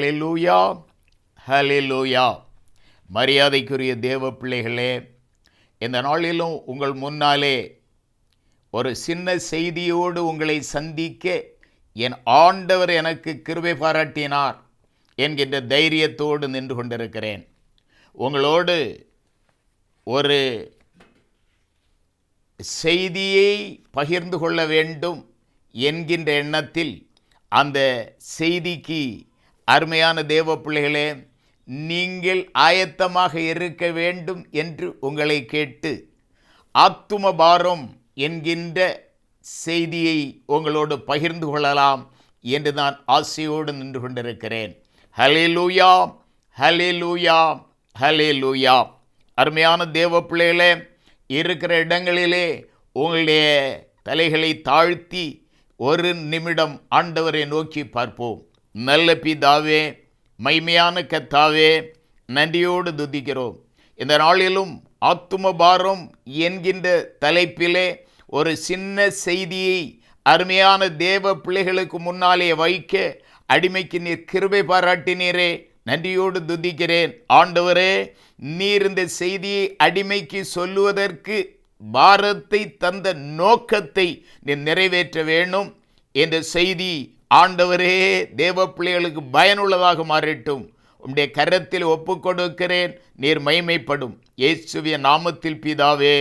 ஹலிலூயா ஹலிலூயா மரியாதைக்குரிய தேவ பிள்ளைகளே இந்த நாளிலும் உங்கள் முன்னாலே ஒரு சின்ன செய்தியோடு உங்களை சந்திக்க என் ஆண்டவர் எனக்கு கிருபை பாராட்டினார் என்கின்ற தைரியத்தோடு நின்று கொண்டிருக்கிறேன். உங்களோடு ஒரு செய்தியை பகிர்ந்து கொள்ள வேண்டும் என்கின்ற எண்ணத்தில் அந்த செய்திக்கு அருமையான தேவ பிள்ளைகளே நீங்கள் ஆயத்தமாக இருக்க வேண்டும் என்று உங்களை கேட்டு ஆத்தும பாரம் என்கின்ற செய்தியை உங்களோடு பகிர்ந்து கொள்ளலாம் என்று நான் ஆசையோடு நின்று கொண்டிருக்கிறேன். ஹலே லூயா ஹலே லூயா ஹலே லூயா அருமையான தேவ பிள்ளைகளே இருக்கிற இடங்களிலே உங்களுடைய தலைகளை தாழ்த்தி ஒரு நிமிடம் ஆண்டவரை நோக்கி பார்ப்போம். நல்ல பிதாவே மைமையான கத்தாவே நன்றியோடு துதிக்கிறோம். இந்த நாளிலும் ஆத்தும பாரம் என்கின்ற தலைப்பிலே ஒரு சின்ன செய்தியை அருமையான தேவ பிள்ளைகளுக்கு முன்னாலே வைக்க அடிமைக்கு நீர் கிருபை பாராட்டினீரே. நன்றியோடு துதிக்கிறேன். ஆண்டவரே நீர் இந்த செய்தியை அடிமைக்கு சொல்லுவதற்கு பாரத்தை தந்த நோக்கத்தை நீ நிறைவேற்ற வேண்டும். என்ற செய்தி ஆண்டவரே தேவ பிள்ளைகளுக்கு பயனுள்ளதாக மாறட்டும். உம்முடைய கரத்தில் ஒப்பு கொடுக்கிறேன் நீர் மைமைப்படும் இயேசுவிய நாமத்தில் பிதாவே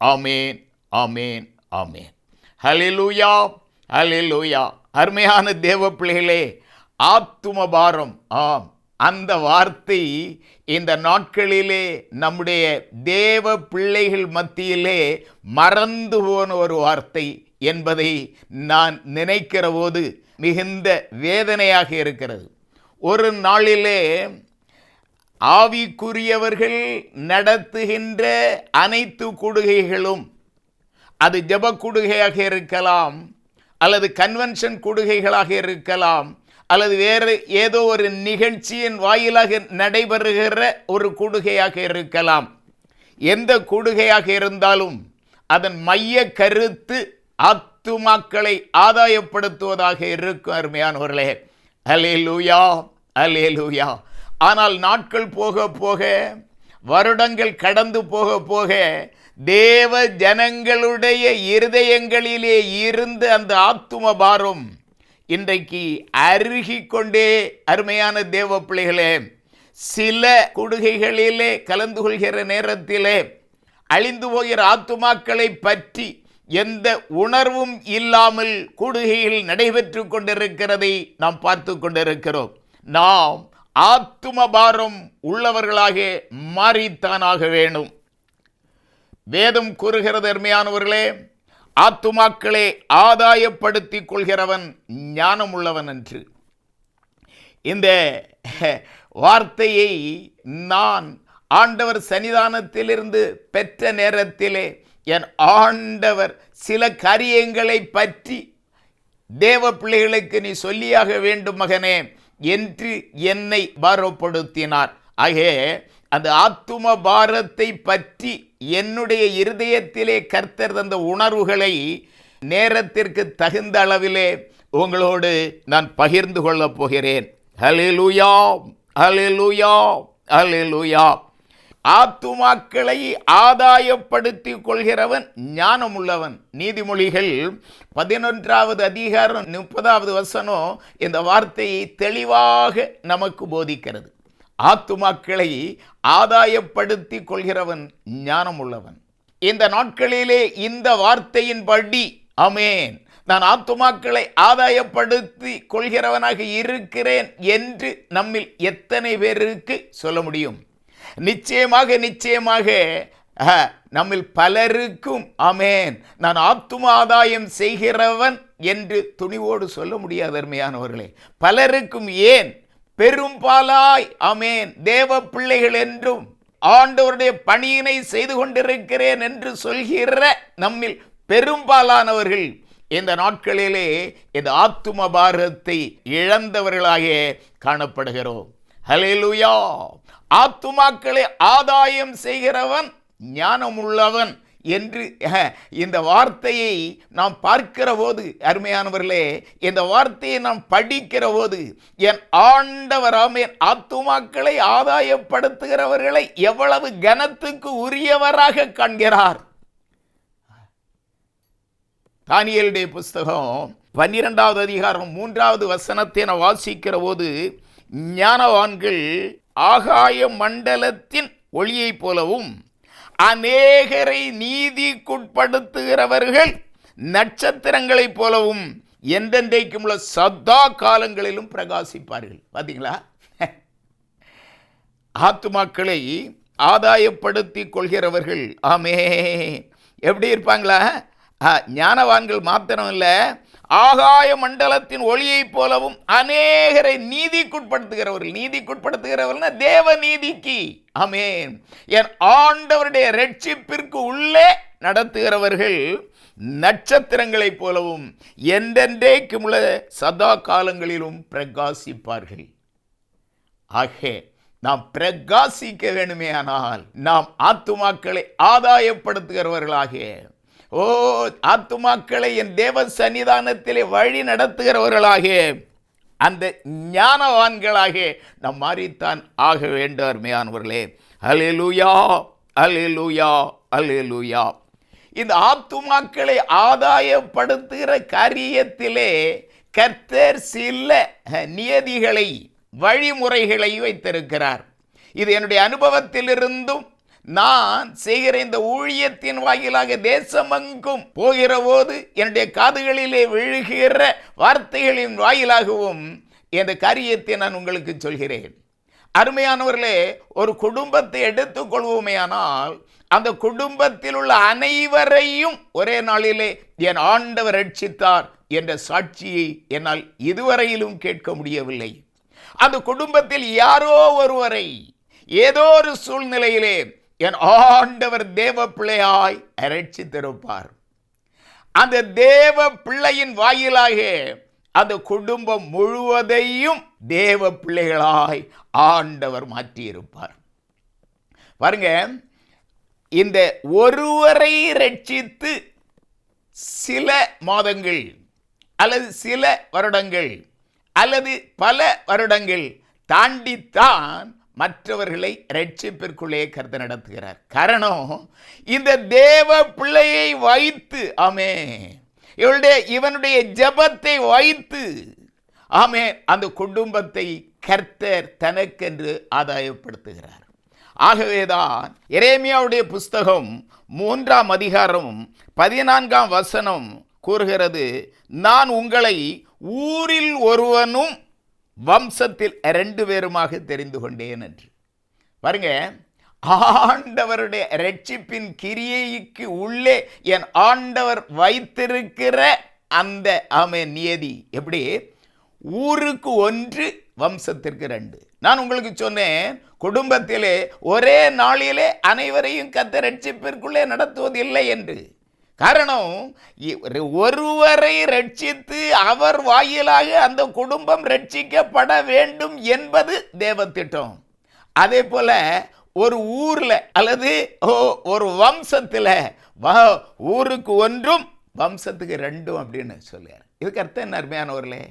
ஆமேன் ஆமேன் ஆமேன். ஹலிலூயா ஹலிலூயா அருமையான தேவ பிள்ளைகளே ஆத்தும பாரம் ஆம். அந்த வார்த்தை இந்த நாட்களிலே நம்முடைய தேவ பிள்ளைகள் மத்தியிலே மறந்து போன ஒரு வார்த்தை என்பதை நான் நினைக்கிற போது மிகுந்த வேதனையாக இருக்கிறது. ஒரு நாளிலே ஆவிக்குரியவர்கள் நடத்துகின்ற அனைத்து கொடுகைகளும் அது ஜப கொடுகையாக இருக்கலாம் அல்லது கன்வென்ஷன் கொடுகைகளாக இருக்கலாம் அல்லது வேறு ஏதோ ஒரு நிகழ்ச்சியின் வாயிலாக நடைபெறுகிற ஒரு கொடுகையாக இருக்கலாம். எந்த கொடுகையாக இருந்தாலும் அதன் மைய கருத்து ஆத்துமாக்களை ஆதாயப்படுத்துவதாக இருக்கும் அருமையானவர்களே அலே லூயா அலே லூயா ஆனால் நாட்கள் போக போக வருடங்கள் கடந்து போக போக தேவ ஜனங்களுடைய இருதயங்களிலே இருந்து அந்த ஆத்தும பாரம் இன்றைக்கு அருகி கொண்டே அருமையான தேவ பிள்ளைகளே சில கொடுகைகளிலே கலந்து கொள்கிற நேரத்திலே அழிந்து போகிற ஆத்துமாக்களை பற்றி எந்த உணர்வும் இல்லாமல் கூடுகையில் நடைபெற்று கொண்டிருக்கிறதை நாம் பார்த்து கொண்டிருக்கிறோம். நாம் ஆத்தும பாரம் உள்ளவர்களாக மாறித்தானாக வேணும் வேதம் கூறுகிறது அருமையானவர்களே ஆத்துமாக்களை ஆதாயப்படுத்தி கொள்கிறவன் ஞானம் உள்ளவன் என்று இந்த வார்த்தையை நான் ஆண்டவர் சன்னிதானத்திலிருந்து பெற்ற நேரத்திலே என் ஆண்டவர் சில காரியங்களை பற்றி தேவ பிள்ளைகளுக்கு நீ சொல்லியாக வேண்டும் மகனே என்று என்னை பாரப்படுத்தினார். ஆகே அந்த ஆத்தும பாரத்தை பற்றி என்னுடைய இருதயத்திலே கர்த்தர் தந்த உணர்வுகளை நேரத்திற்கு தகுந்த அளவிலே உங்களோடு நான் பகிர்ந்து கொள்ளப் போகிறேன். ஹலிலுயா ஹலிலுயா ஹலிலுயா ஆத்துமாக்களை ஆதாயப்படுத்தி கொள்கிறவன் ஞானமுள்ளவன். நீதிமொழிகள் பதினொன்றாவது அதிகாரம் முப்பதாவது வசனம் இந்த வார்த்தையை தெளிவாக நமக்கு போதிக்கிறது. ஆத்துமாக்களை ஆதாயப்படுத்தி கொள்கிறவன் ஞானமுள்ளவன். இந்த நாட்களிலே இந்த வார்த்தையின்படி அமேன் நான் ஆத்துமாக்களை ஆதாயப்படுத்தி கொள்கிறவனாக இருக்கிறேன் என்று நம்மில் எத்தனை பேருக்கு சொல்ல முடியும்? நிச்சயமாக நிச்சயமாக. நம்மில் பலருக்கும் அமேன் நான் ஆத்தும ஆதாயம் செய்கிறவன் என்று துணிவோடு சொல்ல முடியாது அருமையானவர்களே. பலருக்கும் ஏன்? பெரும்பாலாய் அமேன் தேவ பிள்ளைகள் என்றும் ஆண்டவருடைய பணியினை செய்து கொண்டிருக்கிறேன் என்று சொல்கிற நம்மில் பெரும்பாலானவர்கள் இந்த நாட்களிலே இந்த ஆத்தும பாரத்தை இழந்தவர்களாக காணப்படுகிறோம். ஹலேலுயா ஆத்துமாக்களை ஆதாயம் செய்கிறவன் ஞானமுள்ளவன் என்று இந்த வார்த்தையை நாம் பார்க்கிற போது அருமையானவர்களே இந்த வார்த்தையை நாம் படிக்கிற போது என் ஆண்டவராம் என் ஆத்துமாக்களை ஆதாயப்படுத்துகிறவர்களை எவ்வளவு கனத்துக்கு உரியவராக காண்கிறார். தானியலுடைய புஸ்தகம் பன்னிரெண்டாவது அதிகாரம் மூன்றாவது வசனத்தை நான் வாசிக்கிற போது ஞானவான்கள் ஆகாய மண்டலத்தின் ஒளியைப் போலவும் அநேகரை நீதிக்குட்படுத்துகிறவர்கள் நட்சத்திரங்களைப் போலவும் எந்தெந்தைக்கும் உள்ள சதா காலங்களிலும் பிரகாசிப்பார்கள். பார்த்தீங்களா ஆத்துமாக்களை ஆதாயப்படுத்தி கொள்கிறவர்கள். ஆமே எப்படி இருப்பாங்களா? ஆ, ஞானவான்கள் மாத்திரம் இல்லை ஆகாய மண்டலத்தின் ஒளியைப் போலவும் அநேகரை நீதிக்குட்படுத்துகிறவர்கள். நீதிக்குட்படுத்துகிறவர்கள் தேவ நீதிக்கு அமேன் என் ஆண்டவருடைய ரட்சிப்பிற்கு உள்ளே நடத்துகிறவர்கள் நட்சத்திரங்களைப் போலவும் என்றென்றைக்கும் உள்ள சதா காலங்களிலும் பிரகாசிப்பார்கள். ஆகே நாம் பிரகாசிக்க வேணுமே ஆனால் நாம் ஆத்துமாக்களை ஆதாயப்படுத்துகிறவர்களாகிய ஓ ஆத்துமாக்களை என் தேவ சன்னிதானத்திலே வழி நடத்துகிறவர்களாக அந்த ஞானவான்களாக நாம் மாறித்தான் ஆக வேண்டும் அருமையானவர்களே. அலிலுயா அலிலுயா அலிலுயா இந்த ஆத்துமாக்களை ஆதாயப்படுத்துகிற காரியத்திலே கர்த்தர் சில நியதிகளை வழிமுறைகளை வைத்திருக்கிறார். இது என்னுடைய அனுபவத்திலிருந்தும் நான் செய்கிற இந்த ஊழியத்தின் வாயிலாக தேசமெங்கும் போகிற போது என்னுடைய காதுகளிலே விழுகிற வார்த்தைகளின் வாயிலாகவும் இந்த காரியத்தை நான் உங்களுக்கு சொல்கிறேன். அருமையானவர்களே ஒரு குடும்பத்தை எடுத்துக்கொள்வோமேயானால் அந்த குடும்பத்தில் உள்ள அனைவரையும் ஒரே நாளிலே என் ஆண்டவர் ரட்சித்தார் என்ற சாட்சியை என்னால் இதுவரையிலும் கேட்க முடியவில்லை. அந்த குடும்பத்தில் யாரோ ஒருவரை ஏதோ ஒரு சூழ்நிலையிலே என் ஆண்டவர் தேவ பிள்ளையாய் ரட்சித்திருப்பார் அந்த தேவ பிள்ளையின் வாயிலாக அந்த குடும்பம் முழுவதையும் தேவ பிள்ளைகளாய் ஆண்டவர் மாற்றியிருப்பார். பாருங்க இந்த ஒருவரை ரட்சித்து சில மாதங்கள் அல்லது சில வருடங்கள் அல்லது பல வருடங்கள் தாண்டித்தான் மற்றவர்களை ரட்சிப்பிற்குள்ளே கருத்து நடத்துகிறார். காரணம் இந்த தேவ பிள்ளையை வைத்து ஆமே இவளுடைய இவனுடைய ஜெபத்தை வைத்து ஆமே அந்த குடும்பத்தை கர்த்தர் தனக்கென்று ஆதாயப்படுத்துகிறார். ஆகவேதான் எரேமியாவுடைய புஸ்தகம் மூன்றாம் அதிகாரம் பதினான்காம் வசனம் கூறுகிறது நான் உங்களை ஊரில் ஒருவனும் வம்சத்தில் ரெண்டு பேருமாக தெரிந்து கொண்டேன் என்று. பாருங்க ஆண்டவருடைய ரட்சிப்பின் கிரியைக்கு உள்ளே என் ஆண்டவர் வைத்திருக்கிற அந்த ஆமே நியதி எப்படி? ஊருக்கு ஒன்று வம்சத்திற்கு ரெண்டு. நான் உங்களுக்கு சொன்னேன் குடும்பத்திலே ஒரே நாளிலே அனைவரையும் கத்த ரட்சிப்பிற்குள்ளே நடத்துவதில்லை என்று. காரணம் இ- ஒருவரை ரட்சித்து அவர் வாயிலாக அந்த குடும்பம் ரட்சிக்கப்பட வேண்டும் என்பது தேவ திட்டம். அதே போல ஒரு ஊர்ல அல்லது ஓ- ஒரு வம்சத்துல வா ஊருக்கு ஒன்றும் வம்சத்துக்கு ரெண்டும் அப்படின்னு சொல்லுவார் இதுக்கு அர்த்தம் என்ன அருமையானவர்களே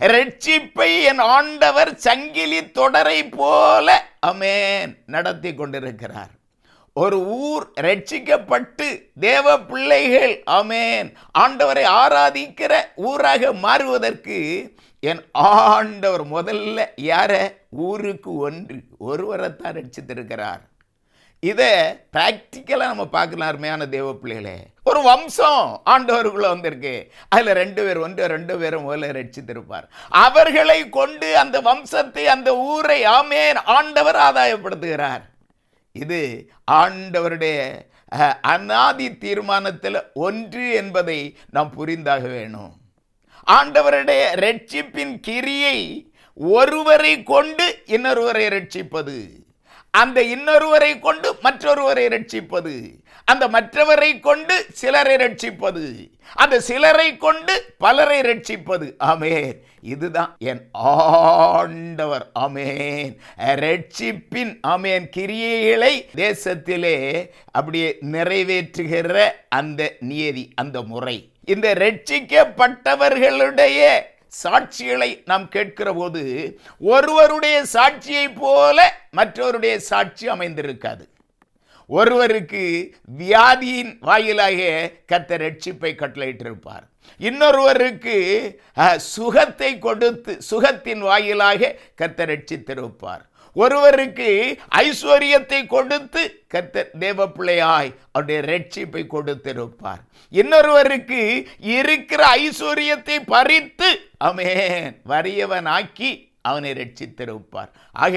ரட்சிப்பை என் ஆண்டவர் சங்கிலி தொடரை போல அமேன் நடத்தி கொண்டிருக்கிறார். ஒரு ஊர் ரட்சிக்கப்பட்டு தேவ பிள்ளைகள். ஆமேன். ஆண்டவரை ஆராதிக்கிற ஊராக மாறுவதற்கு என் ஆண்டவர் முதல்ல யார? ஊருக்கு ஒன்று. ஒருவரைத்தான் ரட்சித்திருக்கிறார் இதை ப்ராக்டிக்கலாக நம்ம பார்க்கலாம் அருமையான தேவ பிள்ளைகளே. ஒரு வம்சம் ஆண்டவருக்குள்ளே வந்திருக்கு. அதில் ரெண்டு பேர் ஒன்று ரெண்டு பேரும் முதல்ல ரட்சித்திருப்பார் அவர்களை கொண்டு அந்த வம்சத்தை அந்த ஊரை ஆமேன் ஆண்டவர் ஆதாயப்படுத்துகிறார். இது ஆண்டவருடைய அநாதி தீர்மானத்தில் ஒன்று என்பதை நாம் புரிந்தாக வேணும். ஆண்டவருடைய ரட்சிப்பின் கிரியை ஒருவரை கொண்டு இன்னொருவரை ரட்சிப்பது அந்த இன்னொருவரை கொண்டு மற்றொருவரை ரட்சிப்பது அந்த மற்றவரை கொண்டு சிலரை ரட்சிப்பது அந்த சிலரை கொண்டு பலரை ரட்சிப்பது ஆமேன். இதுதான் என் ஆண்டவர். அமேன் ரட்சிப்பின் அமேன் கிரியைகளை தேசத்திலே அப்படியே நிறைவேற்றுகிற அந்த நியதி அந்த முறை. இந்த ரட்சிக்கப்பட்டவர்களுடைய சாட்சிகளை நாம் கேட்கிற போது ஒருவருடைய சாட்சியை போல மற்றவருடைய சாட்சி அமைந்திருக்காது. ஒருவருக்கு வியாதியின் வாயிலாக கத்த ரட்சிப்பை கட்டளையிட்டிருப்பார். இன்னொருவருக்கு சுகத்தை கொடுத்து சுகத்தின் வாயிலாக கத்தரட்சித்திருப்பார் ஒருவருக்கு ஐஸ்வர்யத்தை கொடுத்து கத்த தேவ பிள்ளையாய் அவருடைய ரட்சிப்பை கொடுத்திருப்பார். இன்னொருவருக்கு இருக்கிற ஐஸ்வர்யத்தை பறித்து அமேன் வறியவனாக்கி அவனை ரட்சித்திருப்பார். ஆக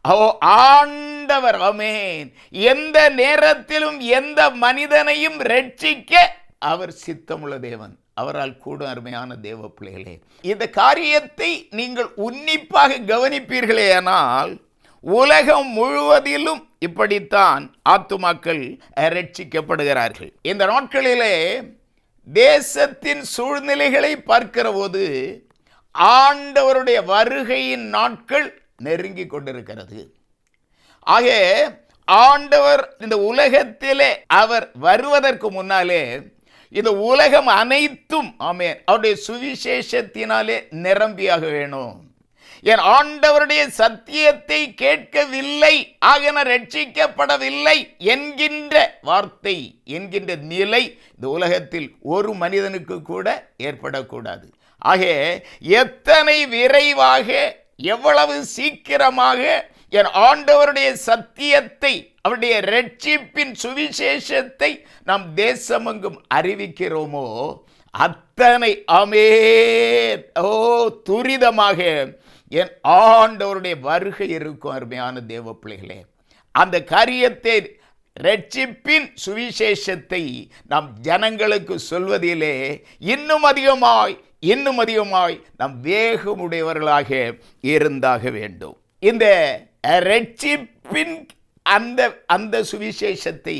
அவ ஆண்டவர் அமேன் எந்த நேரத்திலும் எந்த மனிதனையும் ரட்சிக்க அவர் சித்தமுள்ள தேவன். அவரால் கூட அருமையான தேவ பிள்ளைகளே இந்த காரியத்தை நீங்கள் உன்னிப்பாக கவனிப்பீர்களேயானால் உலகம் முழுவதிலும் இப்படித்தான் ஆத்துமாக்கள் ரட்சிக்கப்படுகிறார்கள். இந்த நாட்களிலே தேசத்தின் சூழ்நிலைகளை பார்க்கிற போது ஆண்டவருடைய வருகையின் நாட்கள் நெருங்கி கொண்டிருக்கிறது. ஆக ஆண்டவர் இந்த உலகத்திலே அவர் வருவதற்கு முன்னாலே இந்த உலகம் அனைத்தும் ஆமே அவருடைய சுவிசேஷத்தினாலே நிரம்பியாக வேணும். என் ஆண்டவருடைய சத்தியத்தை கேட்கவில்லை ஆகன ரட்சிக்கப்படவில்லை என்கின்ற வார்த்தை என்கின்ற நிலை இந்த உலகத்தில் ஒரு மனிதனுக்கு கூட ஏற்படக்கூடாது. ஆக எத்தனை விரைவாக எவ்வளவு சீக்கிரமாக என் ஆண்டவருடைய சத்தியத்தை அவருடைய ரட்சிப்பின் சுவிசேஷத்தை நாம் தேசமெங்கும் அறிவிக்கிறோமோ அத்தனை அமேன் ஓ துரிதமாக என் ஆண்டவருடைய வருகை இருக்கும் அருமையான தேவ பிள்ளைகளே. அந்த காரியத்தை ரட்சிப்பின் சுவிசேஷத்தை நாம் ஜனங்களுக்கு சொல்வதிலே இன்னும் அதிகமாய் இன்னும் அதிகமாய் நாம் வேகமுடையவர்களாக இருந்தாக வேண்டும். இந்த ரட்சிப்பின் அந்த அந்த சுவிசேஷத்தை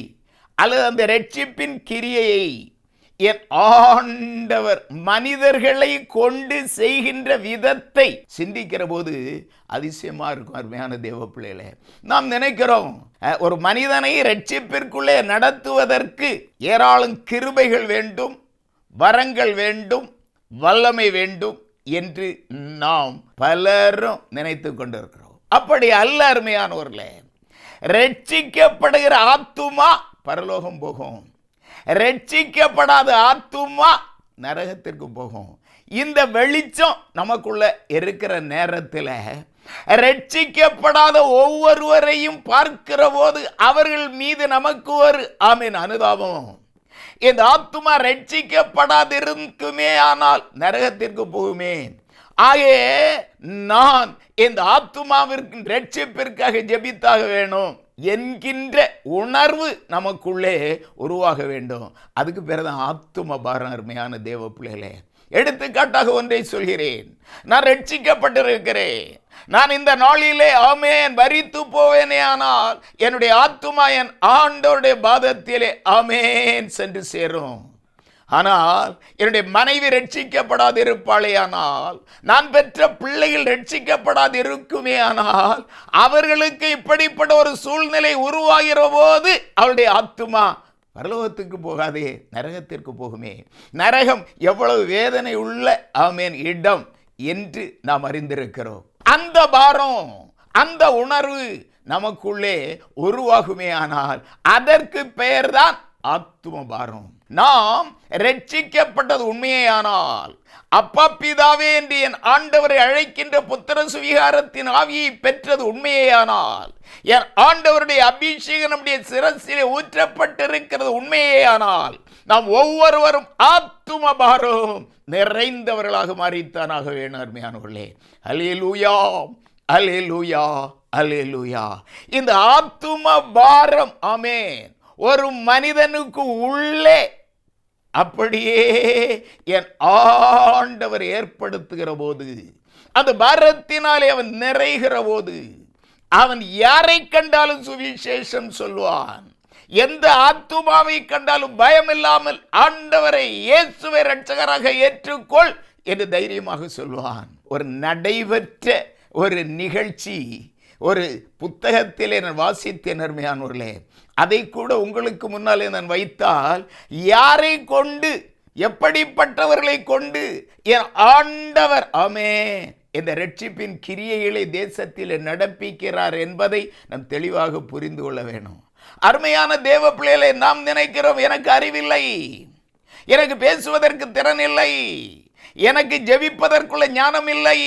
அல்லது அந்த ரட்சிப்பின் கிரியையை என் ஆண்டவர் மனிதர்களை கொண்டு செய்கின்ற விதத்தை சிந்திக்கிற போது அதிசயமாக இருக்கும் அருமையான தேவ பிள்ளைகளே. நாம் நினைக்கிறோம் ஒரு மனிதனை ரட்சிப்பிற்குள்ளே நடத்துவதற்கு ஏராளம் கிருபைகள் வேண்டும் வரங்கள் வேண்டும் வல்லமை வேண்டும் என்று நாம் பலரும் நினைத்து கொண்டிருக்கிறோம். அப்படி அல்ல அருமையானவர்களே ரட்சிக்கப்படுகிற ஆத்துமா பரலோகம் போகும். ரட்சிக்கப்படாத ஆத்துமா நரகத்திற்கு போகும். இந்த வெளிச்சம் நமக்குள்ள இருக்கிற நேரத்தில் ரட்சிக்கப்படாத ஒவ்வொருவரையும் பார்க்கிற போது அவர்கள் மீது நமக்கு ஒரு ஆமீன் அனுதாபம். இந்த ஆத்துமா ரட்சிக்கப்படாதிருக்குமே ஆனால் நரகத்திற்கு போகுமே. ஆகையே நான் இந்த ஆத்துமாவிற்கு ரட்சிப்பிற்காக ஜெபித்தாக வேணும். என்கின்ற உணர்வு நமக்குள்ளே உருவாக வேண்டும். அதுக்கு பிறதான் ஆத்தும பாரம் அருமையான தேவ பிள்ளைகளே எடுத்துக்காட்டாக ஒன்றை சொல்கிறேன். நான் ரட்சிக்கப்பட்டிருக்கிறேன் நான் இந்த நாளிலே ஆமேன் வரித்து போவேனே ஆனால் என்னுடைய ஆத்துமா என் ஆண்டோருடைய பாதத்திலே ஆமேன் சென்று சேரும். ஆனால் என்னுடைய மனைவி ரட்சிக்கப்படாது இருப்பாளே ஆனால் நான் பெற்ற பிள்ளைகள் ரட்சிக்கப்படாது இருக்குமே ஆனால் அவர்களுக்கு இப்படிப்பட்ட ஒரு சூழ்நிலை உருவாகிற போது அவளுடைய ஆத்துமா பரலோகத்துக்கு போகாதே நரகத்திற்கு போகுமே. நரகம் எவ்வளவு வேதனை உள்ள ஆமேன் இடம் என்று நாம் அறிந்திருக்கிறோம். அந்த பாரம் அந்த உணர்வு நமக்குள்ளே உருவாகுமே ஆனால் அதற்கு பெயர்தான் ஆத்தும பாரம். நாம் ரட்சிக்கப்பட்டது உண்மையானால் அப்பா பிதாவே என்று என் ஆண்டவரை அழைக்கின்ற புத்திர சுவிகாரத்தின் ஆவியை பெற்றது உண்மையேயானால் என் ஆண்டவருடைய அபிஷேகம் நம்முடைய சிரசிலே ஊற்றப்பட்டிருக்கிறது உண்மையேயானால் நாம் ஒவ்வொருவரும் ஆத்தும பாரம் நிறைந்தவர்களாக மாறித்தானாக வேணும் அருமையானவர்களே. அலேலூயா அலே லூயா இந்த ஆத்தும பாரம் ஆமென். ஒரு மனிதனுக்கு உள்ளே அப்படியே என் ஆண்டவர் ஏற்படுத்துகிற போது அந்த பாரத்தினாலே அவன் நிறைகிற போது அவன் யாரை கண்டாலும் சுவிசேஷம் சொல்வான். எந்த ஆத்துமாவை கண்டாலும் பயம் இல்லாமல் ஆண்டவரை இயேசுவை ரட்சகராக ஏற்றுக்கொள் என்று தைரியமாக சொல்வான். ஒரு நடைபெற்ற ஒரு நிகழ்ச்சி ஒரு புத்தகத்திலே நான் வாசித்தேன் அருமையானவர்களே. அதை கூட உங்களுக்கு முன்னாலே நான் வைத்தால் யாரை கொண்டு எப்படிப்பட்டவர்களை கொண்டு என் ஆண்டவர் ஆமே இந்த ரட்சிப்பின் கிரியைகளை தேசத்தில் நடப்பிக்கிறார் என்பதை நாம் தெளிவாக புரிந்து கொள்ள வேணும் அருமையான தேவ பிள்ளைகளை நாம் நினைக்கிறோம் எனக்கு அறிவில்லை. எனக்கு பேசுவதற்கு திறன் இல்லை. எனக்கு ஜெபிப்பதற்குள்ள ஞானம் இல்லை.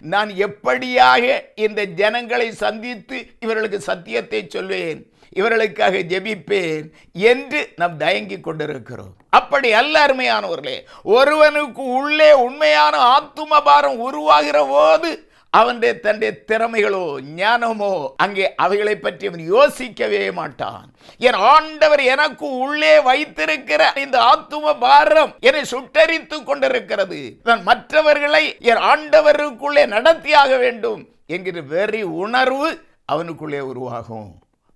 நான் எப்படியாக இந்த ஜனங்களை சந்தித்து இவர்களுக்கு சத்தியத்தை சொல்வேன்? இவர்களுக்காக ஜெபிப்பேன் என்று நாம் தயங்கி கொண்டிருக்கிறோம். அப்படி அல்ல அருமையானவர்களே. ஒருவனுக்கு உள்ளே உண்மையான ஆத்தும பாரம் உருவாகிற போது அவனுடைய தன்னுடைய திறமைகளோ ஞானமோ அங்கே அவைகளை பற்றி அவன் யோசிக்கவே மாட்டான். என் ஆண்டவர் எனக்கு உள்ளே வைத்திருக்கிற இந்த ஆத்தும பாரம் என்னை சுட்டரித்து கொண்டிருக்கிறது. நான் மற்றவர்களை என் ஆண்டவருக்குள்ளே நடத்தியாக வேண்டும் என்கிற வெறி உணர்வு அவனுக்குள்ளே உருவாகும்.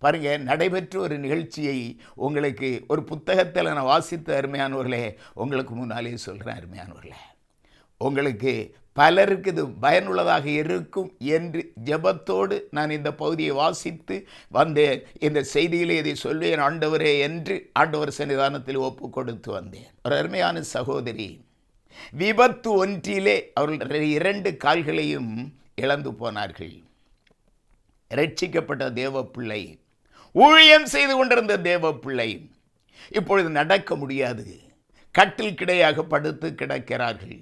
பாருங்கள் நடைபெற்ற ஒரு நிகழ்ச்சியை உங்களுக்கு ஒரு புத்தகத்தில் நான் வாசித்த அருமையானவர்களே உங்களுக்கு முன்னாலே சொல்கிறேன் அருமையானவர்களே. உங்களுக்கு பலருக்கு இது பயனுள்ளதாக இருக்கும் என்று ஜெபத்தோடு நான் இந்த பகுதியை வாசித்து வந்தேன். இந்த செய்தியிலே இதை சொல்வேன் ஆண்டவரே என்று ஆண்டவர் சன்னிதானத்தில் ஒப்பு கொடுத்து வந்தேன். ஒரு அருமையான சகோதரி விபத்து ஒன்றிலே அவர்கள் இரண்டு கால்களையும் இழந்து போனார்கள். ரட்சிக்கப்பட்ட தேவ பிள்ளை ஊழியம் செய்து கொண்டிருந்த தேவ பிள்ளை இப்பொழுது நடக்க முடியாது. கட்டில் கிடையாக படுத்து கிடக்கிறார்கள்.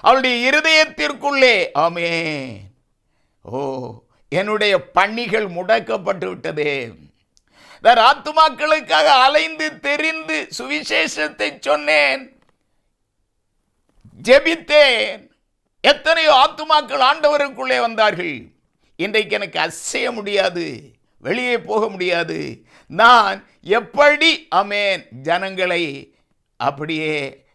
அவளுடைய இருதயத்திற்குள்ளே ஆமே ஓ என்னுடைய பணிகள் முடக்கப்பட்டு விட்டதே. நான் ஆத்துமாக்களுக்காக அலைந்து தெரிந்து சுவிசேஷத்தை சொன்னேன். ஜெபித்தேன். எத்தனையோ ஆத்துமாக்கள் ஆண்டவருக்குள்ளே வந்தார்கள். இன்றைக்கு எனக்கு அசைய முடியாது. வெளியே போக முடியாது. நான் எப்படி அமேன் ஜனங்களை அப்படியே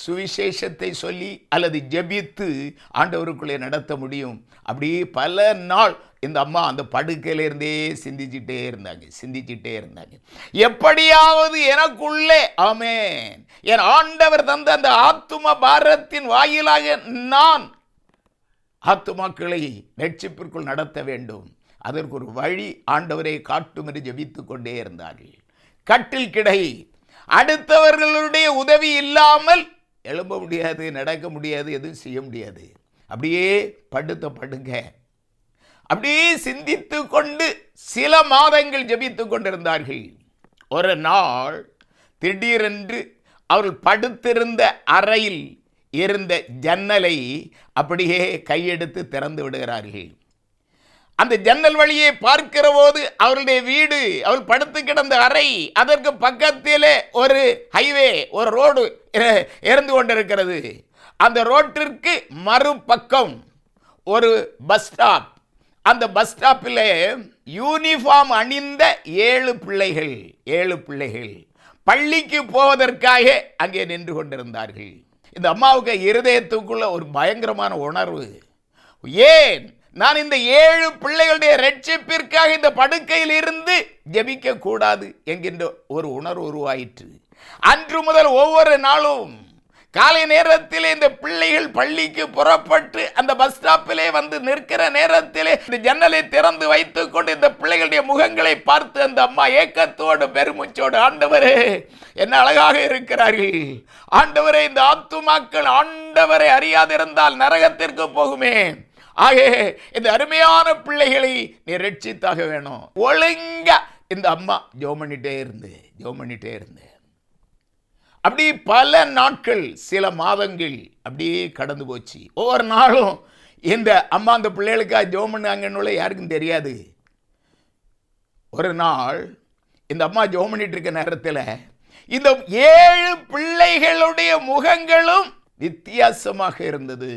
சுவிசேஷத்தை சொல்லி அல்லது ஜெபித்து ஆண்டவருக்குள்ளே நடத்த முடியும். அப்படி பல நாள் இந்த அம்மா அந்த படுக்கையிலேருந்தே சிந்திச்சிட்டே இருந்தாங்க சிந்திச்சிட்டே இருந்தாங்க. எப்படியாவது எனக்குள்ளே ஆமேன் என் ஆண்டவர் தந்த அந்த ஆத்தும பாரத்தின் வாயிலாக நான் ஆத்துமாக்களை ரட்சிப்பிற்குள் நடத்த வேண்டும். அதற்கு ஒரு வழி ஆண்டவரை காட்டும் என்று ஜபித்து கொண்டே இருந்தார்கள். கட்டில் கிடை. அடுத்தவர்களுடைய உதவி இல்லாமல் எழும்ப முடியாது நடக்க முடியாது எதுவும் செய்ய முடியாது. அப்படியே படுத்த படுங்க. அப்படியே சிந்தித்து கொண்டு சில மாதங்கள் ஜெபித்து கொண்டிருந்தார்கள். ஒரு நாள் திடீரென்று அவர்கள் படுத்திருந்த அறையில் இருந்த ஜன்னலை அப்படியே கையெடுத்து திறந்து விடுகிறார்கள். அந்த ஜன்னல் வழியே பார்க்கிற போது அவருடைய வீடு அவள் படுத்து கிடந்த அறை அதற்கு பக்கத்திலே ஒரு ஹைவே ஒரு ரோடு இறந்து கொண்டிருக்கிறது. அந்த ரோட்டிற்கு மறுபக்கம் ஒரு பஸ் ஸ்டாப் அந்த பஸ் ஸ்டாப்பில் யூனிஃபார்ம் அணிந்த ஏழு பிள்ளைகள் ஏழு பிள்ளைகள் பள்ளிக்கு போவதற்காக அங்கே நின்று கொண்டிருந்தார்கள். இந்த அம்மாவுக்கு இருதயத்துக்குள்ள ஒரு பயங்கரமான உணர்வு. ஏன்? நான் இந்த ஏழு பிள்ளைகளுடைய ரட்சிப்பிற்காக இந்த படுக்கையில் இருந்து ஜபிக்க கூடாது என்கின்ற ஒரு உணர்வு உருவாயிற்று. அன்று முதல் ஒவ்வொரு நாளும் காலை நேரத்தில் இந்த பிள்ளைகள் பள்ளிக்கு புறப்பட்டு அந்த பஸ் ஸ்டாப்பிலே வந்து நிற்கிற நேரத்திலே இந்த ஜன்னலை திறந்து வைத்துக் கொண்டு இந்த பிள்ளைகளுடைய முகங்களை பார்த்து அந்த அம்மா ஏக்கத்தோடு பெருமூச்சோடு ஆண்டவரே என்ன அழகாக இருக்கிறார்கள். ஆண்டவரே இந்த ஆத்துமாக்கள் ஆண்டவரை அறியாதிருந்தால் நரகத்திற்கு போகுமே. ஆக இந்த அருமையான பிள்ளைகளை நீ ரட்சித்தாக வேணும். ஒழுங்கா இந்த அம்மா ஜோம் பண்ணிட்டே இருந்து ஜோம் பண்ணிட்டே இருந்து. அப்படி பல நாட்கள் சில மாதங்கள் அப்படியே கடந்து போச்சு. ஒவ்வொரு நாளும் இந்த அம்மா அந்த பிள்ளைகளுக்காக ஜோம் பண்ணாங்கன்னு யாருக்கும் தெரியாது. ஒரு நாள் இந்த அம்மா ஜோம் பண்ணிட்டு இருக்க நேரத்தில் இந்த ஏழு பிள்ளைகளுடைய முகங்களும் வித்தியாசமாக இருந்தது.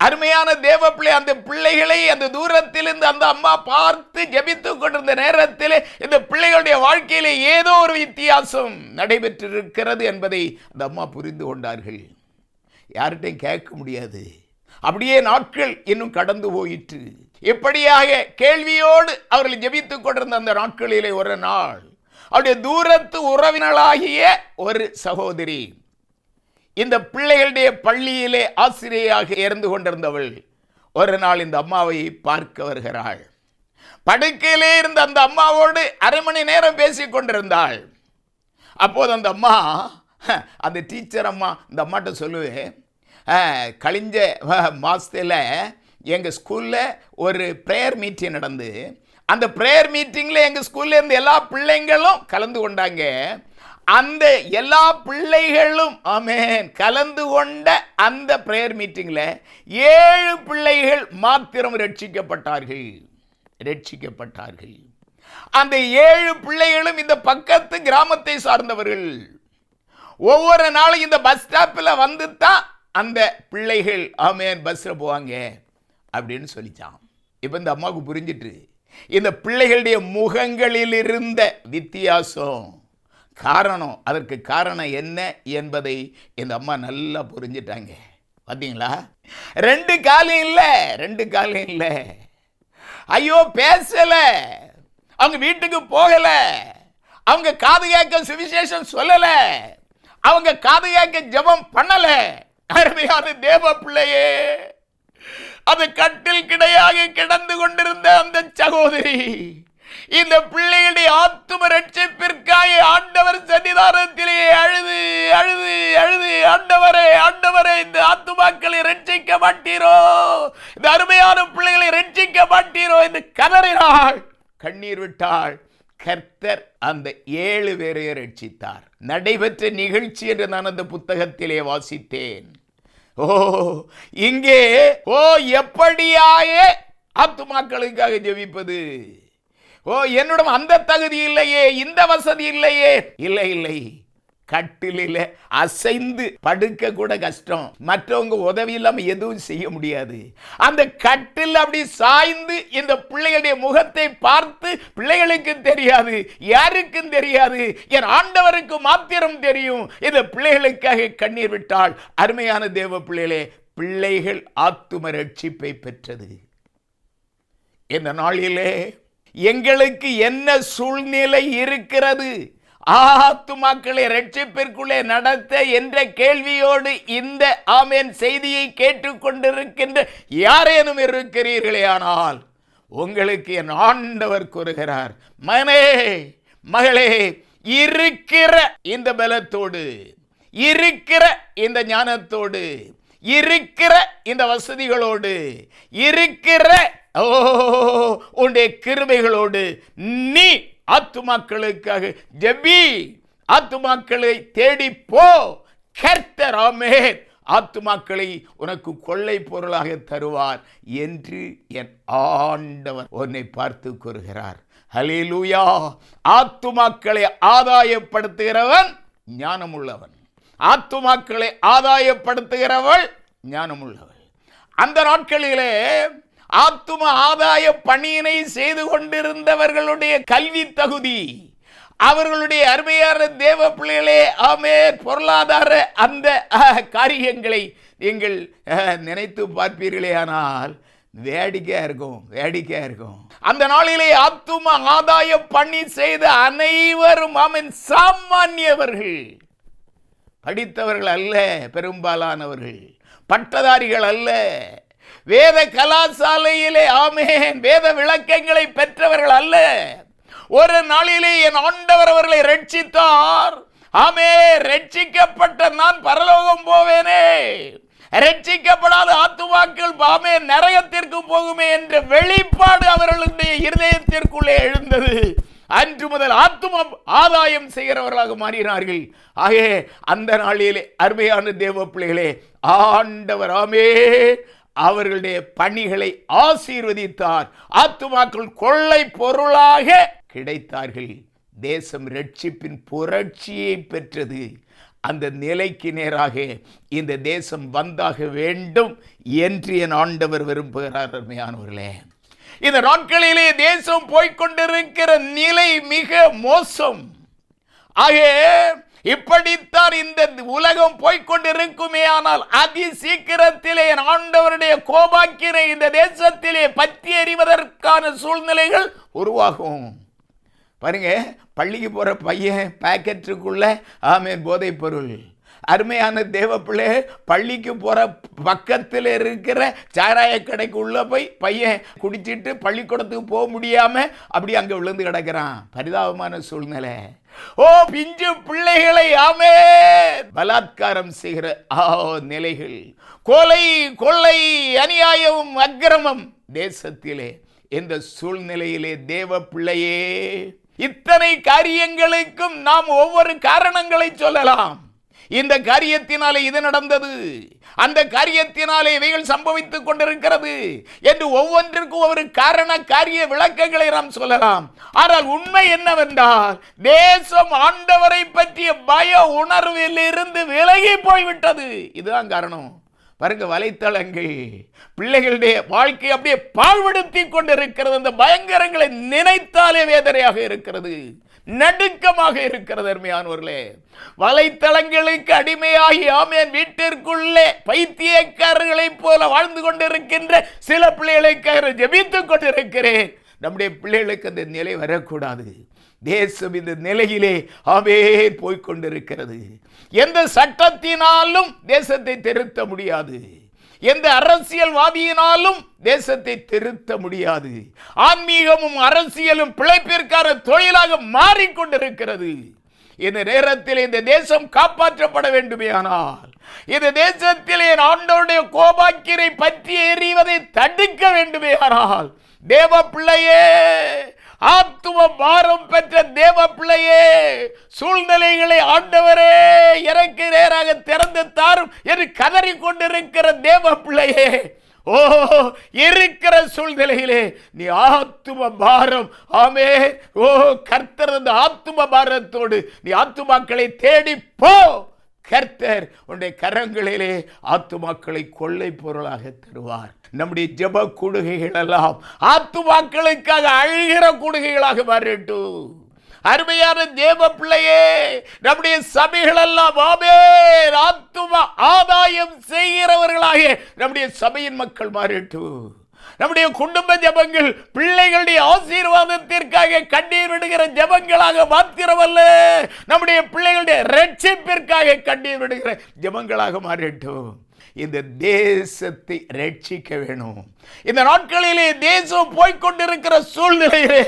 அருமையான தேவ பிள்ளை அந்த பிள்ளைகளை அந்த தூரத்திலிருந்து அந்த அம்மா பார்த்து ஜெபித்து கொண்டிருந்த நேரத்தில் இந்த பிள்ளைகளுடைய வாழ்க்கையிலே ஏதோ ஒரு வித்தியாசம் நடைபெற்றிருக்கிறது என்பதை அந்த அம்மா புரிந்து கொண்டார்கள். யார்கிட்டையும் கேட்க முடியாது. அப்படியே நாட்கள் இன்னும் கடந்து போயிற்று. இப்படியாக கேள்வியோடு அவர்கள் ஜபித்து கொண்டிருந்த அந்த நாட்களிலே ஒரு நாள் அவருடைய தூரத்து உறவினர்களாகிய ஒரு சகோதரி இந்த பிள்ளைகளுடைய பள்ளியிலே ஆசிரியையாக இருந்து கொண்டிருந்தவள் ஒரு நாள் இந்த அம்மாவை பார்க்க வருகிறாள். படுக்கையிலே இருந்த அந்த அம்மாவோடு அரை மணி நேரம் பேசிக் கொண்டிருந்தாள். அப்போது அந்த அம்மா அந்த டீச்சர் அம்மா இந்த அம்மாட்ட சொல்லுவேன் கழிஞ்ச மாதத்தில் எங்கள் ஸ்கூலில் ஒரு ப்ரேயர் மீட்டிங் நடந்து அந்த ப்ரேயர் மீட்டிங்கில் எங்கள் ஸ்கூல்லேருந்து எல்லா பிள்ளைங்களும் கலந்து கொண்டாங்க. அந்த எல்லா பிள்ளைகளும் ஆமேன் கலந்து கொண்ட அந்த ப்ரேயர் மீட்டிங்கில் ஏழு பிள்ளைகள் மாத்திரம் ரட்சிக்கப்பட்டார்கள். ரட்சிக்கப்பட்டார்கள். அந்த ஏழு பிள்ளைகளும் இந்த பக்கத்து கிராமத்தை சார்ந்தவர்கள். ஒவ்வொரு நாளும் இந்த பஸ் ஸ்டாப்பில் வந்து தான் அந்த பிள்ளைகள் ஆமேன் பஸ்ஸில் போவாங்க அப்படின்னு சொல்லிச்சான் இப்போ இந்த அம்மாவுக்கு புரிஞ்சிட்டு இந்த பிள்ளைகளுடைய முகங்களில் இருந்த வித்தியாசம். காரணம் அதற்கு காரணம் என்ன என்பதை இந்த அம்மா நல்லா புரிஞ்சிட்டாங்க. பார்த்தீங்களா ரெண்டு காலம் இல்லை ரெண்டு காலம் இல்லை. ஐயோ பேசலை. அவங்க வீட்டுக்கு போகல. அவங்க காது கேட்க சுவிசேஷம் சொல்லலை. அவங்க காது கேட்க ஜெபம் பண்ணலை. அருமையான தேவ பிள்ளையே அது கட்டில் கிடையாக கிடந்து கொண்டிருந்த அந்த சகோதரி இந்த பிள்ளை ஆத்தும ரட்சிப்பிற்காக ஆண்டவர் சன்னிதானத்திலே அழுது அழுது அழுது ஆண்டவரே ஆண்டவரே இந்த ஆத்துமாக்களை ரட்சிக்க மாட்டீரோ இந்த அருமையான பிள்ளைகளை ரட்சிக்க மாட்டீரோ என்று கதறினாள். கண்ணீர் விட்டாள். கர்த்தர் அந்த ஏழு பேரையும் ரட்சித்தார். நடைபெற்ற நிகழ்ச்சி என்று நான் அந்த புத்தகத்திலே வாசித்தேன். ஓ இங்கே ஓ எப்படியாயே ஆத்துமாக்களுக்காக ஜெபிப்பது? ஓ என்னிடம் அந்த தகுதி இல்லையே இந்த வசதி இல்லையே. இல்லை இல்லை. கட்டிலில் அசைந்து படுக்க கூட கஷ்டம். மற்றவங்க உதவி இல்லாமல் எதுவும் செய்ய முடியாது. அந்த கட்டில் அப்படி சாய்ந்து இந்த பிள்ளைகளுடைய முகத்தை பார்த்து பிள்ளைகளுக்கு தெரியாது யாருக்கும் தெரியாது என் ஆண்டவருக்கு மாத்திரம் தெரியும். இந்த பிள்ளைகளுக்காக கண்ணீர் விட்டால் அருமையான தேவ பிள்ளைகளே பிள்ளைகள் ஆத்தும ரட்சிப்பை பெற்றது. இந்த நாளிலே எங்களுக்கு என்ன சூழ்நிலை இருக்கிறது? ஆத்துமாக்களை ரட்சிப்பிற்குள்ளே நடத்த என்ற கேள்வியோடு இந்த ஆமேன் செய்தியை கேட்டுக்கொண்டிருக்கின்ற யாரேனும் இருக்கிறீர்களே ஆனால் உங்களுக்கு என் ஆண்டவர் கூறுகிறார் மகனே மகளே இருக்கிற இந்த பலத்தோடு இருக்கிற இந்த ஞானத்தோடு இருக்கிற இந்த வசதிகளோடு இருக்கிற ஓ உன்னுடைய கிருபைகளோடு நீ ஆத்துமாக்களுக்காக ஜெபி. ஆத்துமாக்களை தேடி போ. கர்த்தராமே ஆத்துமாக்களை உனக்கு கொள்ளை பொருளாக தருவார் என்று என் ஆண்டவர் உன்னை பார்த்து கூறுகிறார். ஹலிலூயா ஆத்துமாக்களை ஆதாயப்படுத்துகிறவன் ஞானமுள்ளவன். ஆத்துமாக்களை ஆதாயப்படுத்துகிறவள் ஞானமுள்ளவள். அந்த நாட்களிலே ஆத்தும ஆதாய பணியினை செய்து கொண்டிருந்தவர்களுடைய கல்வி தகுதி. அவர்களுடைய அருமையான தேவ பிள்ளைகளே ஆமே பொருளாதார அந்த அஹ், காரியங்களை நீங்கள் நினைத்து பார்ப்பீர்களே ஆனால் வேடிக்கையா இருக்கும் வேடிக்கையா இருக்கும். அந்த நாளிலே ஆத்தும ஆதாய பணி செய்த அனைவரும் ஆமன் சாமானியவர்கள். படித்தவர்கள் அல்ல பெரும்பாலானவர்கள். பட்டதாரிகள் அல்ல. வேத கலாசாலையிலே ஆமேன். வேத விளக்கங்களை பெற்றவர்கள் அல்ல. ஒரு நாளிலே என் ஆண்டவர் அவர்களை ரட்சித்தார். ஆமே ரட்சிக்கப்பட்ட நான் பரலோகம் போவேனே. ரட்சிக்கப்படாத ஆத்துமாக்கள் பாமே நரகத்திற்கு போகுமே என்ற வெளிப்பாடு அவர்களுடைய இருதயத்திற்குள்ளே எழுந்தது. அன்று முதல் ஆத்துமம் ஆதாயம் செய்கிறவர்களாக மாறினார்கள். ஆகே அந்த நாளிலே அருமையான தேவ பிள்ளைகளே ஆண்டவர் ஆமே அவர்களுடைய பணிகளை ஆசீர்வதித்தார். ஆத்துமாக்கள் கொள்ளை பொருளாக கிடைத்தார்கள். தேசம் ரட்சிப்பின் புரட்சியை பெற்றது. அந்த நிலைக்கு நேராக இந்த தேசம் வந்தாக வேண்டும் என்று என் ஆண்டவர் விரும்புகிறார் அருமையானவர்களே. இந்த நாட்களிலே தேசம் போய்கொண்டிருக்கிற நிலை மிக மோசம். ஆகே இப்படித்தான் இந்த உலகம் போய்க்கொண்டிருக்குமே. ஆனால் அதி சீக்கிரத்திலே என் ஆண்டவருடைய கோபாக்கினை இந்த தேசத்திலே பற்றி எறிவதற்கான சூழ்நிலைகள் உருவாகும். பாருங்க பள்ளிக்கு போகிற பையன் பேக்கெட்டுக்குள்ள ஆமே போதைப் பொருள் அருமையான தேவ பிள்ளை பள்ளிக்கு போகிற பக்கத்தில் இருக்கிற சாராய கடைக்கு உள்ளே போய் பையன் குடிச்சிட்டு பள்ளிக்கூடத்துக்கு போக முடியாமல் அப்படி அங்கே விழுந்து கிடக்கிறான். பரிதாபமான சூழ்நிலை. ஓ பிஞ்சு பிள்ளைகளை ஆமே பலாத்காரம் செய்கிற ஆ நிலைகள். கொலை கொள்ளை அநியாயம் அக்கிரமம் தேசத்திலே. இந்த சூழ்நிலையிலே தேவ பிள்ளையே இத்தனை காரியங்களுக்கும் நாம் ஒவ்வொரு காரணங்களை சொல்லலாம். இந்த காரியத்தினாலே இது நடந்தது. அந்த காரியத்தினாலே இவைகள் சம்பவித்துக் கொண்டிருக்கிறது என்று ஒவ்வொன்றிற்கும் ஒரு காரண காரிய விளக்கங்களை நாம் சொல்லலாம். ஆனால் உண்மை என்னவென்றால் தேசம் ஆண்டவரை பற்றிய பய உணர்வில் இருந்து விலகி போய்விட்டது. இதுதான் காரணம். பாருங்க வலைத்தளங்கள் பிள்ளைகளுடைய வாழ்க்கை அப்படியே பாழ்படுத்தி கொண்டிருக்கிறது. அந்த பயங்கரங்களை நினைத்தாலே வேதனையாக இருக்கிறது. நடுக்கமாக இருக்கிறது அருமையானவர்களே. வலைத்தளங்களுக்கு அடிமையாகி ஆமேன் வீட்டிற்குள்ளே பைத்தியக்காரர்களைப் போல வாழ்ந்து கொண்டிருக்கின்ற சில பிள்ளைகளுக்காக ஜெபித்துக் கொண்டிருக்கிறேன். நம்முடைய பிள்ளைகளுக்கு அந்த நிலை வரக்கூடாது. தேசம் இந்த நிலையிலே ஆவே போய்கொண்டிருக்கிறது எந்த சட்டத்தினாலும் தேசத்தை திருத்த முடியாது. எந்த அரசியல்வாதியினாலும் தேசத்தை திருத்த முடியாது. ஆன்மீகமும் அரசியலும் பிழைப்பிற்கான தொழிலாக மாறிக்கொண்டிருக்கிறது. இந்த நேரத்தில் இந்த தேசம் காப்பாற்றப்பட வேண்டுமே ஆனால் இந்த தேசத்தில் என் ஆண்டோருடைய கோபாக்கிரை பற்றி எறிவதை தடுக்க வேண்டுமே ஆனால் தேவ பிள்ளையே ஆத்துவ பாரம் பெற்ற தேவ பிள்ளையே சூழ்நிலைகளை ஆண்டவரே எனக்கு நேராக திறந்து தாரும் என்று கதறி கொண்டிருக்கிற தேவ பிள்ளையே ஓ இருக்கிற சூழ்நிலையிலே நீ ஆத்தும பாரம் ஆமே ஓ கர்த்தர் அந்த ஆத்தும பாரத்தோடு நீ ஆத்துமாக்களை தேடி போ. கர்த்தர் உன்னுடைய கரங்களிலே ஆத்துமாக்களை கொள்ளை பொருளாக தருவார். நம்முடைய ஜப கூடுகைகள் எல்லாம் ஆத்துமாக்களுக்காக அழுகிற கூடுகைகளாக மாறட்டும். அருமையான தேவ பிள்ளையே நம்முடைய சபைகள் எல்லாம் ஆமே ஆதாயம் செய்கிறவர்களாக நம்முடைய சபையின் மக்கள் மாறட்டும். நம்முடைய குடும்ப ஜபங்கள் பிள்ளைகளுடைய ஆசீர்வாதத்திற்காக கண்ணீர் விடுகிற ஜபங்களாக மாத்திரமல்ல நம்முடைய பிள்ளைகளுடைய ரட்சிப்பிற்காக கண்ணீர் விடுகிற ஜபங்களாக மாறட்டும். இந்த தேசத்தை ரட்சிக்க வேணும். இந்த நாட்களிலே தேசம் போய்கொண்டிருக்கிற சூழ்நிலையிலே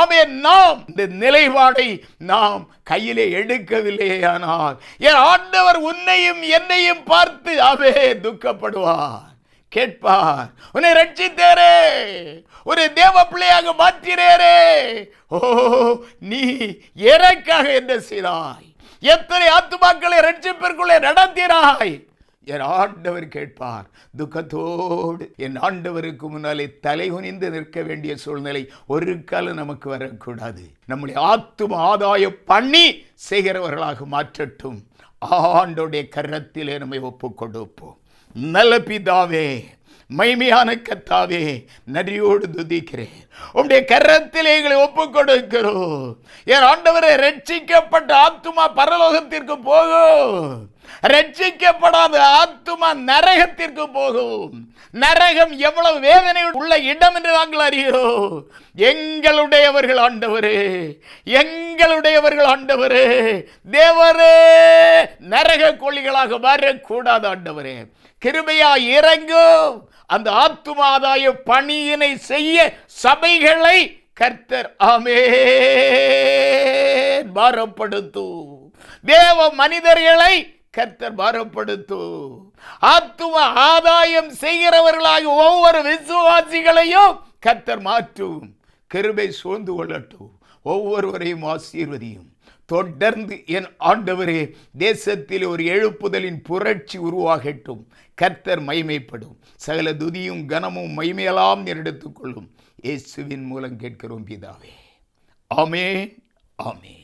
ஆமே நாம் இந்த நிலைப்பாடை நாம் கையிலே எடுக்கவில்லையே ஆனால் என் ஆண்டவர் உன்னையும் என்னையும் பார்த்து அவே துக்கப்படுவார். கேட்பார் உன்னை ரட்சித்தேரே ஒரு தேவ பிள்ளையாக மாற்றினேரே ஓ நீ எனக்காக என்ன செய்தாய்? எத்தனை ஆத்துமாக்களை ரட்சிப்பிற்குள்ளே நடத்தினாய்? என் ஆண்டவர் கேட்பார் துக்கத்தோடு என் ஆண்டவருக்கு முன்னாலே தலை குனிந்து நிற்க வேண்டிய சூழ்நிலை ஒரு காலம் நமக்கு வரக்கூடாது. நம்முடைய ஆத்தும ஆதாய பண்ணி செய்கிறவர்களாக மாற்றட்டும். ஆண்டோடைய கரத்திலே நம்மை ஒப்புக் கொடுப்போம் நல்ல பிதாவே மைமையான கத்தாவே நன்றியோடு துதிக்கிறேன். உடைய கரத்திலே எங்களை ஒப்பு கொடுக்கிறோம் என் ஆண்டவரை ரட்சிக்கப்பட்ட ஆத்துமா பரலோகத்திற்கு போகும். ரட்சிக்கப்படாத ஆத்துமா நரகத்திற்கு போகும். நரகம் எவ்வளவு வேதனை உள்ள இடம் என்று நாங்கள் அறிகிறோம். எங்களுடையவர்கள் ஆண்டவரே எங்களுடையவர்கள் ஆண்டவரே. தேவரே நரக கோழிகளாக வரக்கூடாது ஆண்டவரே. கிருபையா இறங்கும். அந்த ஆத்துமாதாய பணியினை செய்ய சபைகளை கர்த்தர் ஆமே பாரப்படுத்தும் தேவ மனிதர்களை கர்த்தர் பாரப்படுத்தும் ஆத்தும ஆதாயம் செய்கிறவர்களாக ஒவ்வொரு விசுவாசிகளையும் கர்த்தர் மாற்றும். கிருபை சூழ்ந்து கொள்ளட்டும். ஒவ்வொருவரையும் ஆசீர்வதியும். தொடர்ந்து என் ஆண்டவரே தேசத்தில் ஒரு எழுப்புதலின் புரட்சி உருவாகட்டும். கர்த்தர் மைமைப்படும் சகல துதியும் கனமும் மைமையெல்லாம் எடுத்துக்கொள்ளும். இயேசுவின் மூலம் கேட்கிறோம் பிதாவே. ஆமே ஆமே